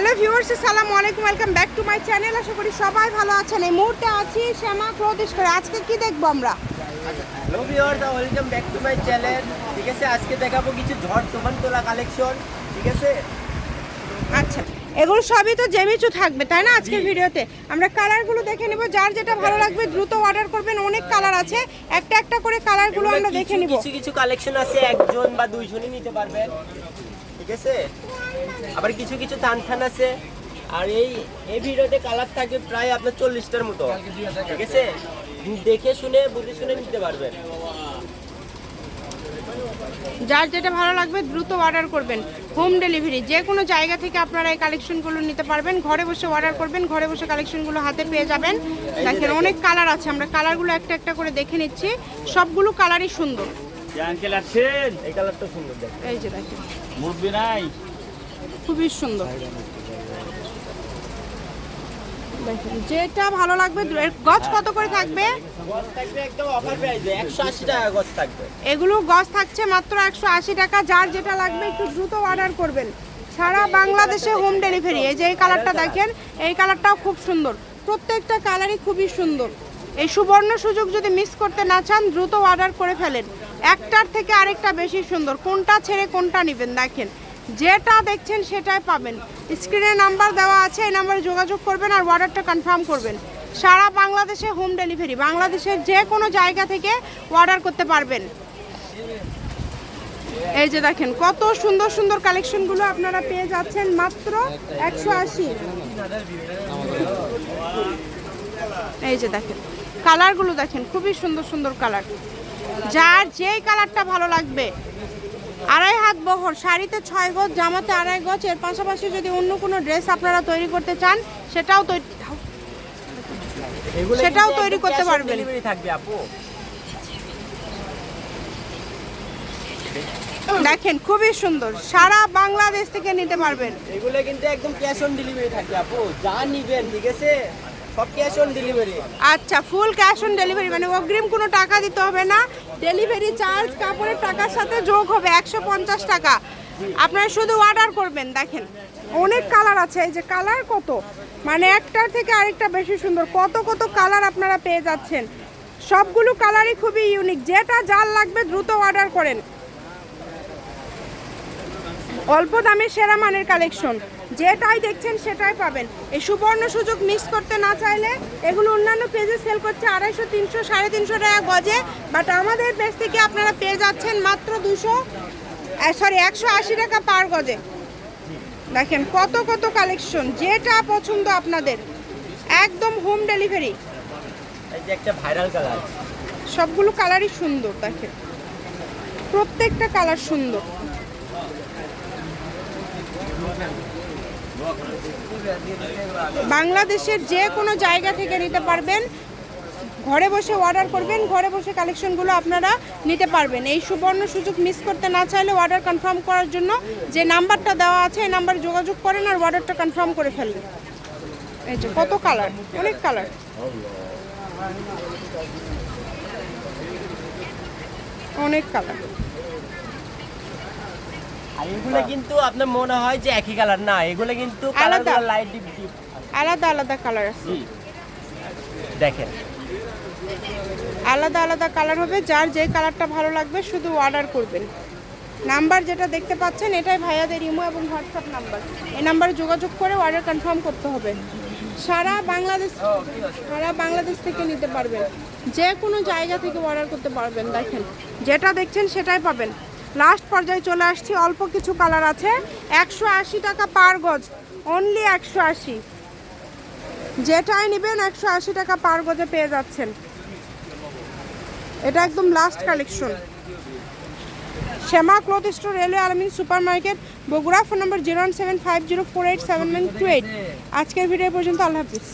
Hello viewers সালাম আলাইকুম welcome back to my channel. আশা করি সবাই ভালো আছেন। এই মুহূর্তে আছি শ্যামা প্রদেশ করে। আজকে কি দেখব আমরা? Hello viewers welcome back to my channel. ঠিক আছে আজকে দেখাবো কিছু ঝড় তোমান তোলা কালেকশন ঠিক আছে? আচ্ছা। এগুলো সবই তো জেমিচু থাকবে তাই না আজকের ভিডিওতে? আমরা কালারগুলো দেখে নেব যার যেটা ভালো লাগবে দ্রুত অর্ডার করবেন অনেক কালার আছে। একটা একটা করে কালারগুলো আমরা দেখে নিব। কিছু কিছু কালেকশন আছে একজন বা দুইজনই নিতে পারবেন। ঠিক আছে? আবার কিছু কিছু থান আছে। আর এই এই ভিডিওতে কালার থাকে প্রায় আপনার চল্লিশটার মতো। ঠিক আছে? দেখে শুনে বুঝে শুনে নিতে পারবেন। যার যেটা ভালো লাগবে দ্রুত অর্ডার করবেন। হোম ডেলিভারি যে কোনো জায়গা থেকে আপনারা এই কালেকশনগুলো নিতে পারবেন। ঘরে বসে অর্ডার করবেন ঘরে বসে কালেকশনগুলো হাতে পেয়ে যাবেন। দেখেন অনেক কালার আছে আমরা কালারগুলো একটা একটা করে দেখে নিচ্ছি। সবগুলো কালারই সুন্দর। এই যে দেখেন। খুবই সুন্দর। দেখেন যেটা ভালো লাগবে গজ কত করে থাকবে? গছ গছ এগুলো গজ থাকছে মাত্র একশো আশি টাকা যার যেটা লাগবে একটু দ্রুত অর্ডার করবেন। সারা বাংলাদেশে হোম ডেলিভারি এই যে এই কালারটা দেখেন এই কালারটাও খুব সুন্দর। প্রত্যেকটা কালারই খুবই সুন্দর। এই সুবর্ণ সুযোগ যদি মিস করতে না চান দ্রুত অর্ডার করে ফেলেন। একটার থেকে আরেকটা বেশি সুন্দর। কোনটা ছেড়ে কোনটা নেবেন দেখেন। যেটা দেখছেন সেটাই পাবেন। স্ক্রিনে নাম্বার দেওয়া আছে, এই নাম্বারে যোগাযোগ করবেন আর অর্ডারটা কনফার্ম করবেন। সারা বাংলাদেশে হোম ডেলিভারি বাংলাদেশের যে কোনো জায়গা থেকে অর্ডার করতে পারবেন। এই যে দেখেন, কত সুন্দর সুন্দর কালেকশনগুলো আপনারা পেয়ে যাচ্ছেন মাত্র একশো আশি। এই যে দেখেন কালারগুলো দেখেন, খুবই সুন্দর সুন্দর কালার যার যেই কালারটা ভালো লাগবে আড়াই হাত বহর শাড়িতে ছয় গজ জামাতে আড়াই গজ এর পাশাপাশি যদি অন্য কোনো ড্রেস আপনারা তৈরি করতে চান সেটাও তৈরি সেটাও তৈরি করতে পারবেন। দেখেন খুবই সুন্দর। সারা বাংলাদেশ থেকে নিতে পারবেন। এগুলো কিন্তু একদম ক্যাশ অন ডেলিভারি থাকবে আপু। যা নিবেন ঠিক আছে? সব ক্যাশ অন ডেলিভারি আচ্ছা ফুল ক্যাশ অন ডেলিভারি মানে অগ্রিম কোনো টাকা দিতে হবে না। ডেলিভারি চার্জ কাপড়ের টাকার সাথে যোগ হবে একশো পঞ্চাশ টাকা। আপনারা শুধু অর্ডার করবেন, দেখেন। অনেক কালার আছে, এই যে কালার কত? মানে একটার থেকে আরেকটা বেশি সুন্দর। কত কত কালার আপনারা পেয়ে যাচ্ছেন। সবগুলো কালারই খুবই ইউনিক যেটা যার লাগবে দ্রুত অর্ডার করেন। অল্প দামে সেরা মানের কালেকশন যেটাই দেখছেন সেটাই পাবেন। এই সুবর্ণ সুযোগ মিস করতে না চাইলে এগুলো অন্যান্য পেজে সেল করছে আড়াইশো তিনশো সাড়ে তিনশো টাকা গজে। বাট আমাদের পেজ থেকে আপনারা পেয়ে যাচ্ছেন মাত্র দুশো সরি একশো আশি টাকা পার গজে। দেখেন কত কত কালেকশন যেটা পছন্দ আপনাদের। একদম হোম ডেলিভারি সবগুলো কালারই সুন্দর দেখেন। প্রত্যেকটা কালার সুন্দর। বাংলাদেশের যে কোনো জায়গা থেকে নিতে পারবেন। ঘরে বসে অর্ডার করবেন, ঘরে বসে কালেকশনগুলো আপনারা নিতে পারবেন। এই সুবর্ণ সুযোগ মিস করতে না চাইলে অর্ডার কনফার্ম করার জন্য যে নাম্বারটা দেওয়া আছে, এই নাম্বারে যোগাযোগ করেন আর অর্ডারটা কনফার্ম করে ফেলবেন এই যে কত কালার অনেক কালার অনেক কালার আর এগুলো কিন্তু আপনার মনে হয় যে একই কালার না এগুলো কিন্তু আলাদা। লাইট ডিপ ডিপ আলাদা আলাদা কালার আছে। দেখেন। আলাদা আলাদা কালার হবে যার যে কালারটা ভালো লাগবে শুধু অর্ডার করবেন। নাম্বার যেটা দেখতে পাচ্ছেন এটাই ভাইয়াদের ইমো এবং হোয়াটসঅ্যাপ নাম্বার এই নাম্বারে যোগাযোগ করে অর্ডার কনফার্ম করতে হবে। সারা বাংলাদেশ সারা বাংলাদেশ থেকে নিতে পারবেন। যে কোনো জায়গা থেকে অর্ডার করতে পারবেন দেখেন। যেটা দেখছেন সেটাই পাবেন। লাস্ট পর্যায়ে চলে আসছি, অল্প কিছু কালার আছে। একশো আশি টাকা পার গজ অনলি একশো আশি। যেটাই নেবেন একশো আশি টাকা পার গজে পেয়ে যাচ্ছেন। এটা একদম last collection Shyama cloth store, railway Alamin super market Bogura, phone number zero one seven five zero four eight seven nine two eight আজকের ভিডিও পর্যন্ত, আল্লাহ হাফিজ।